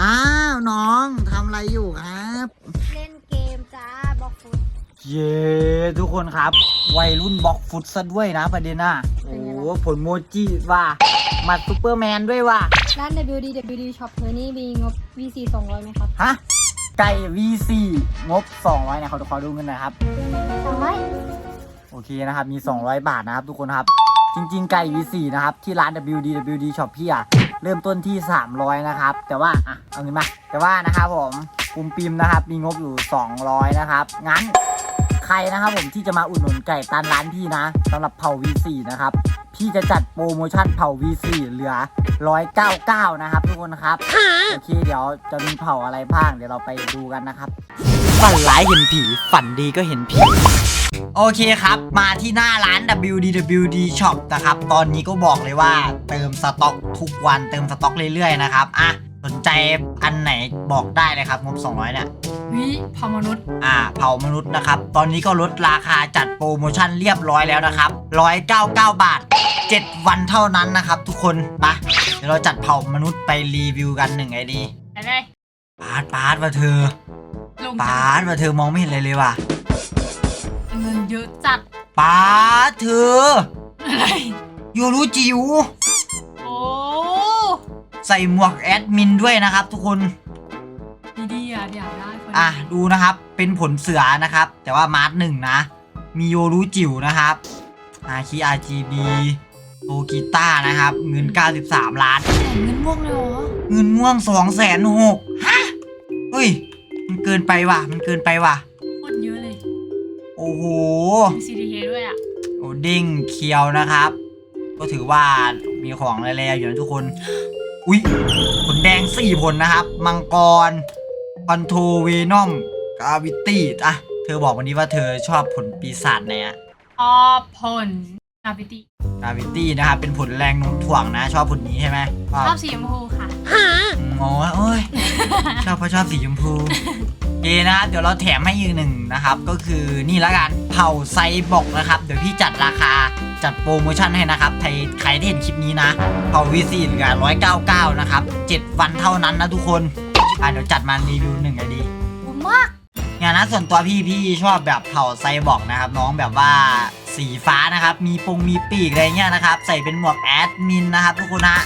อ้าวน้องทำอะไรอยู่ครับ เล่นเกมจ้าบอกฟุต เย้ทุกคนครับ วัยรุ่นบล็อกฟุตซะด้วยนะประเด็นน่ะโอ้โหผลโมจิว่ะมาซูเปอร์แมนด้วยว่ะร้าน WD WD Shop เธอนี่มีงบ VC 200ไหมครับฮะ ไก่ V4 งบ 200นะขอขอดูเงินหน่อยครับ 200โอเคนะครับ มี 200 บาทนะครับ ทุกคนครับ จริง ๆ ไก่ V4 นะครับ ที่ร้าน WD WD Shop พี่อะ เริ่มต้นที่ 300 นะครับ แต่ว่าอะเอาเงินมา แต่ว่านะครับผมปุ่มปิมนะครับ มีงบอยู่ 200 นะครับ งั้นใครนะครับผมที่จะมาอุดหนุนไก่ตันร้านพี่นะสำหรับเผา V4 นะครับ พี่จะจัดโปรโมชั่นเผา V4 เหลือ 199 นะครับ ทุกคนครับ โอเค เดี๋ยวจะมีเผาอะไรบ้าง เดี๋ยวเราไปดูกันนะครับ ฝันร้ายเห็นผี ฝันดีก็เห็นผี โอเคครับ มาที่หน้าร้าน WDWD Shop นะครับ ตอนนี้ก็บอกเลยว่าเติมสต็อกทุกวันเติมสต็อกเรื่อยๆนะครับ อะ สนใจอันไหนบอกได้เลยครับ งบ 200 เนี่ย วิพามนุษย์ อ่า เผามนุษย์นะครับ ตอนนี้ก็ลดราคาจัดโปรโมชั่นเรียบร้อยแล้วนะครับ 199 บาท 7 วันเท่านั้นนะครับทุกคนไปะเดี๋ยวเราจัดเผามนุษย์ไปรีวิวกันหนึ่งไอดีไปเลยปาดปาดว่าเธอลงปาดว่าเธอมองไม่เห็นเลยเลยว่ะ เงินเยอะจัดปาดเธออะไรโยรู้จิ๋วโอ้ใส่หมวกแอดมินด้วยนะครับทุกคน ดีดีอะอยากได้คนอะดูนะครับเป็นผลเสือนะครับ แต่ว่ามาร์ทหนึ่งนะ มีโยรู้จิ๋วนะครับอาคี RGB โตกีต้านะครับ เงิน 93 ล้านแต่เงินม่วงเลยเหรอเงินม่วง2แสนหกฮะเฮ้ย มันเกินไปว่ะ มันเกินไปว่ะ โอ้โหมี CDK ด้วยอะ โอ้ดิ้งเคียวนะครับ ก็ถือว่ามีของแร่ๆอยู่นะทุกคน อุ๊ยผลแดง4ผลนะครับ มังกรพันโทเวนอมกาวิตี้อะเธอบอกวันนี้ว่าเธอชอบผลปีศาจไหนอะพอผลนาบิติกาวิตี้นะครับเป็นผลแรงโน้มถ่วงนะ ชอบผลนี้ใช่ไหมชอบสีชมพูค่ะโอ้ยโอ้ยชอบเพราะชอบสีชมพู โอเคนะครับเดี๋ยวเราแถมให้อีกหนึ่งนะครับ ก็คือนี่ละกันเผาไซบอกนะครับ เดี๋ยวพี่จัดราคาจัดโปรโมชั่นให้นะครับใครใครที่เห็นคลิปนี้นะเผาวีซีเหลือ199 นะครับ 7 วันเท่านั้นนะทุกคน อะเดี๋ยวจัดมารีวิวหนึ่งไอดีคุ้มมากเนี่ยนะส่วนตัวพี่พี่ชอบแบบเผาไซบอกนะครับ น้องแบบว่าสีฟ้านะครับ มีปงมีปีกอะไรเงี้ยนะครับ ใส่เป็นหมวกแอดมินนะครับทุกคนนะ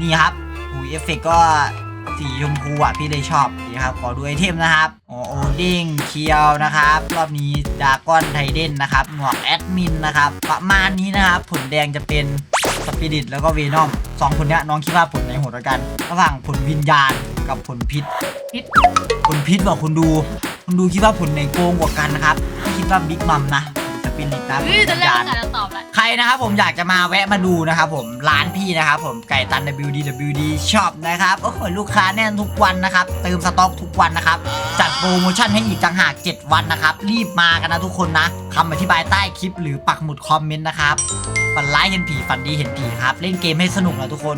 นี่ครับหูเอฟเฟกก็ สีชมพูอะพี่เลยชอบนี่ครับขอดูไอเทมนะครับโอโอดิ้งเคียวนะครับรอบนี้ดากอนไทเดนนะครับหมวกแอดมินนะครับประมาณนี้นะครับผลแดงจะเป็นสปิริตแล้วก็เวนอมสองผลเนี้ยน้องคิดว่าผลไหนโหดกว่ากันระหว่างผลวิญญาณกับผลพิษพิษผลพิษบอกคุณดูคุณดูคิดว่าผลไหนโกงกว่ากันนะครับคิดว่าบิ๊กมัมนะสปิริตนะผลเฮ้ยวิจะญเล่นญาณกันจะตอบแล้วใคร นะครับผมอยากจะมาแวะมาดูนะครับผมร้านพี่นะครับผมไก่ตัน WD WD Shop นะครับโอ้โหลูกค้าแน่นทุกวันนะครับเติมสต็อกทุกวันนะครับจัดโปรโมชั่นให้อีกต่างหาก 7 วันนะครับรีบมากันนะทุกคนนะคำอธิบายใต้คลิปหรือปักหมุดคอมเมนต์นะครับฝันร้ายเห็นผีฝันดีเห็นผีครับเล่นเกมให้สนุกนะทุกคน